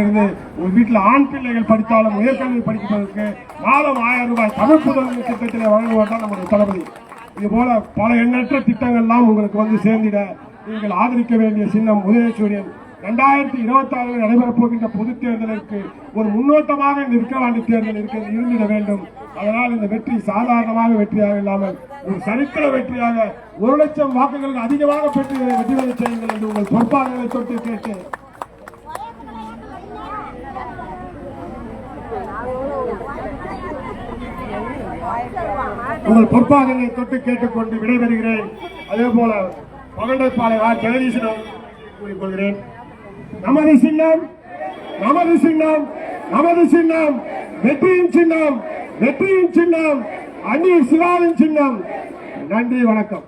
இருந்து ஒரு வீட்டில் ஆண் பிள்ளைகள் படித்தாலும் உயர்கல்வி படிப்பதற்கு மாதம் ஆயிரம் ரூபாய் தமிழ் புதல்வி திட்டத்திலே வழங்குவார் தான் நம்முடைய தளபதி. இது போல பல எண்ணற்ற திட்டங்கள்லாம் உங்களுக்கு வந்து சேர்ந்திட நீங்கள் ஆதரிக்க வேண்டிய சின்னம் உதயசூரியன். இரண்டாயிரத்தி இருபத்தி ஆறில் நடைபெறப் போகின்ற பொதுத் தேர்தலுக்கு ஒரு முன்னோட்டமாக இந்த விக்கிரவாண்டி தேர்தல் இருக்க இருந்திட வேண்டும். அதனால் இந்த வெற்றி சாதாரணமாக வெற்றியாக இல்லாமல் ஒரு சரித்திர வெற்றியாக ஒரு லட்சம் வாக்குகளுக்கு அதிகமாக பெற்று வெற்றி பெற செய்யுங்கள் என்று உங்கள் பொறுப்பாளர்களை தொட்டு கேட்டு உங்கள் பொறுப்பாளர்களை தொட்டு கேட்டுக்கொண்டு விடைபெறுகிறேன். அதே போல பகண்டப்பாளைய ஜெகதீசனும் கூறிக்கொள்கிறேன். நமது சின்னம் நமது சின்னம் நமது சின்னம் வெற்றியின் சின்னம் வெற்றியின் சின்னம் அந்நிய சிவாவின் சின்னம். நன்றி வணக்கம்.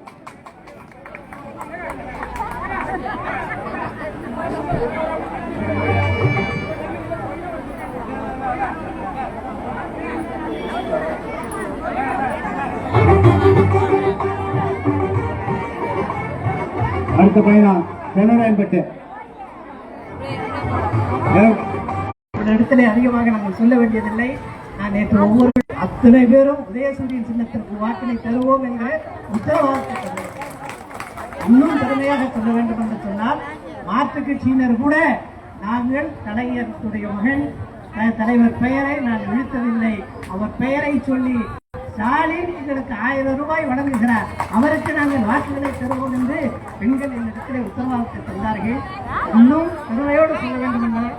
அடுத்த பயணம் பெண்ணராயன்பட்டு இடத்துல அதிகமாக நாங்கள் சொல்ல வேண்டியதில்லை. நான் நேற்று ஒவ்வொரு அத்தனை பேரும் உதயசூரியன் சின்னத்திற்கு வாக்கினை தருவோம் என்ற உத்தரவாதத்தை இன்னும் திறமையாக சொல்ல வேண்டும் என்று சொன்னால் மாற்றுக் கட்சியினர் கூட நாங்கள் கலைஞருடைய மகன் தலைவர் பெயரை நான் இழுத்ததில்லை. அவர் பெயரை சொல்லி ஸ்டாலின் எங்களுக்கு ஆயிரம் ரூபாய் வழங்குகிறார். அவருக்கு நாங்கள் வாக்குகளை தருவோம் என்று பெண்கள் இந்த உத்தரவாதத்தை தந்தார்கள். இன்னும் பெருமையோடு சொல்ல வேண்டும் என்றால்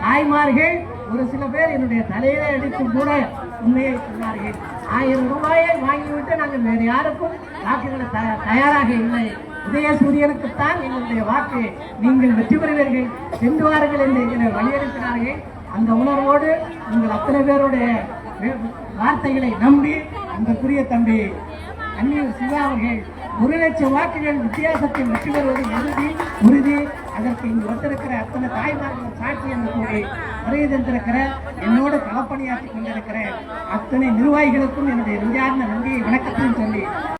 தாய்மார்கள் ஒரு சில பேர் என்னுடைய தலையிலே அடித்து கூட உண்மையை சொன்னார்கள். ஆயிரம் ரூபாயை வாங்கிவிட்டு நாங்கள் வேறு யாருக்கும் வாக்குகளை த- தயாராக இல்லை. உதயசூரியனுக்குத்தான் எங்களுடைய வாக்கு. நீங்கள் வெற்றி பெறுவீர்கள். சென்று வாருங்கள் என்று எங்களை வலியுறுத்தினார்கள். அந்த உணர்வோடு உங்கள் அத்தனை பேருடைய வார்த்தைகளை நம்பி அன்புக்குரிய தம்பி அந்நியர் சிவா அவர்கள் ஒரு லட்சம் வாக்குகள் வித்தியாசத்தில் வெற்றி பெறுவது உறுதி உறுதி. அதற்கு இங்கு வந்திருக்கிற அத்தனை தாய்மார்கள் சாட்சி என்று கூறி வருகை தந்திருக்கிற என்னோடு களப்பணியாற்றி கொண்டிருக்கிற அத்தனை நிர்வாகிகளுக்கும் என்னுடைய நெஞ்சார்ந்த நன்றியை வணக்கத்தையும் சொல்லி